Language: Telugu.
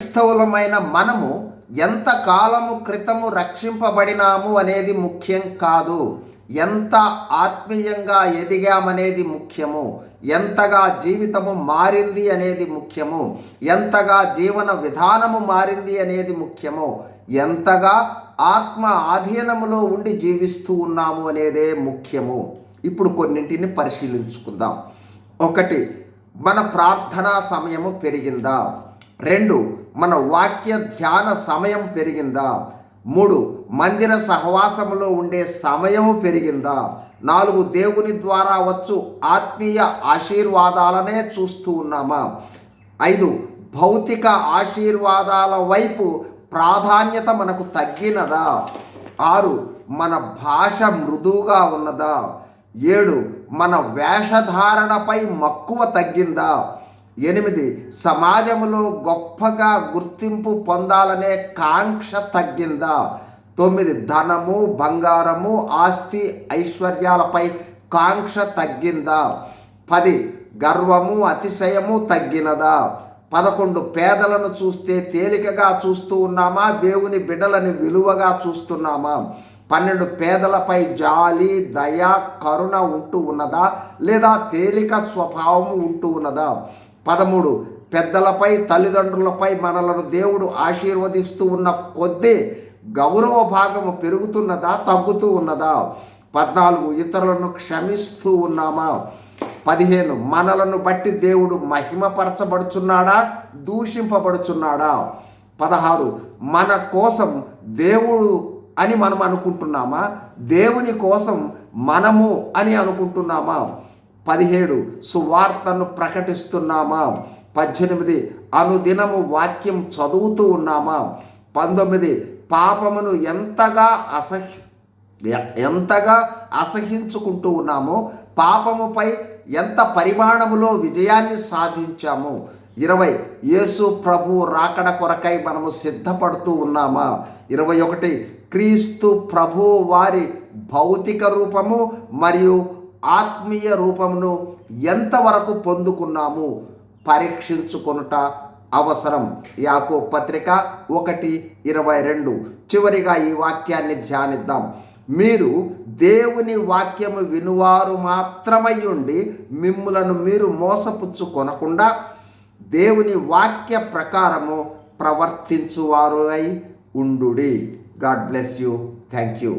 క్రైస్తవులమైన మనము ఎంత కాలము క్రితము రక్షింపబడినాము అనేది ముఖ్యం కాదు. ఎంత ఆత్మీయంగా ఎదిగామనేది ముఖ్యము. ఎంతగా జీవితము మారింది అనేది ముఖ్యము. ఎంతగా జీవన విధానము మారింది అనేది ముఖ్యము. ఎంతగా ఆత్మ ఆధీనములో ఉండి జీవిస్తూ ఉన్నాము అనేదే ముఖ్యము. ఇప్పుడు కొన్నింటిని పరిశీలించుకుందాం. ఒకటి మన ప్రార్థనా సమయము పెరిగిందా? రెండు మన వాక్య ధ్యాన సమయం పెరిగిందా? మూడు మందిర సహవాసములో ఉండే సమయము పెరిగిందా? నాలుగు దేవుని ద్వారా వచ్చు ఆత్మీయ ఆశీర్వాదాలనే చూస్తూ ఉన్నామా? ఐదు భౌతిక ఆశీర్వాదాల వైపు ప్రాధాన్యత మనకు తగ్గినదా? ఆరు మన భాష మృదువుగా ఉన్నదా? ఏడు మన వేషధారణపై మక్కువ తగ్గిందా? ఎనిమిది సమాజంలో గొప్పగా గుర్తింపు పొందాలనే కాంక్ష తగ్గిందా? తొమ్మిది ధనము బంగారము ఆస్తి ఐశ్వర్యాలపై కాంక్ష తగ్గిందా? పది గర్వము అతిశయము తగ్గినదా? పదకొండు పేదలను చూస్తే తేలికగా చూస్తూ ఉన్నామా? దేవుని బిడ్డలని విలువగా చూస్తున్నామా? పన్నెండు పేదలపై జాలి దయ కరుణ ఉంటూ ఉన్నదా? లేదా తేలిక స్వభావము ఉంటూ ఉన్నదా? పదమూడు పెద్దలపై తల్లిదండ్రులపై మనలను దేవుడు ఆశీర్వదిస్తూ ఉన్న కొద్దీ గౌరవ భాగము పెరుగుతున్నదా తగ్గుతూ ఉన్నదా? పద్నాలుగు ఇతరులను క్షమిస్తూ ఉన్నామా? పదిహేను మనలను బట్టి దేవుడు మహిమపరచబడుచున్నాడా దూషింపబడుచున్నాడా? పదహారు మన కోసం దేవుడు అని మనం అనుకుంటున్నామా? దేవుని కోసం మనము అని అనుకుంటున్నామా? పదిహేడు సువార్తను ప్రకటిస్తున్నామా? పద్దెనిమిది అనుదినము వాక్యం చదువుతూ ఉన్నామా? పంతొమ్మిది పాపమును ఎంతగా అసహ్య ఎంతగా అసహించుకుంటూ ఉన్నామో పాపముపై ఎంత పరిమాణములో విజయాన్ని సాధించాము. ఇరవై యేసు ప్రభు రాకడ కొరకై మనము సిద్ధపడుతూ ఉన్నామా? ఇరవై ఒకటి క్రీస్తు ప్రభు వారి భౌతిక రూపము మరియు ఆత్మీయ రూపమును ఎంతవరకు పొందుకున్నాము పరీక్షించుకొనుట అవసరం. యాకో పత్రిక ఒకటి ఇరవై రెండు. చివరిగా ఈ వాక్యాన్ని ధ్యానిద్దాం. మీరు దేవుని వాక్యము వినువారు మాత్రమై ఉండి మిమ్ములను మీరు మోసపుచ్చుకొనకుండా దేవుని వాక్య ప్రకారము ప్రవర్తించువారు అయి ఉండుడి. God bless you. Thank you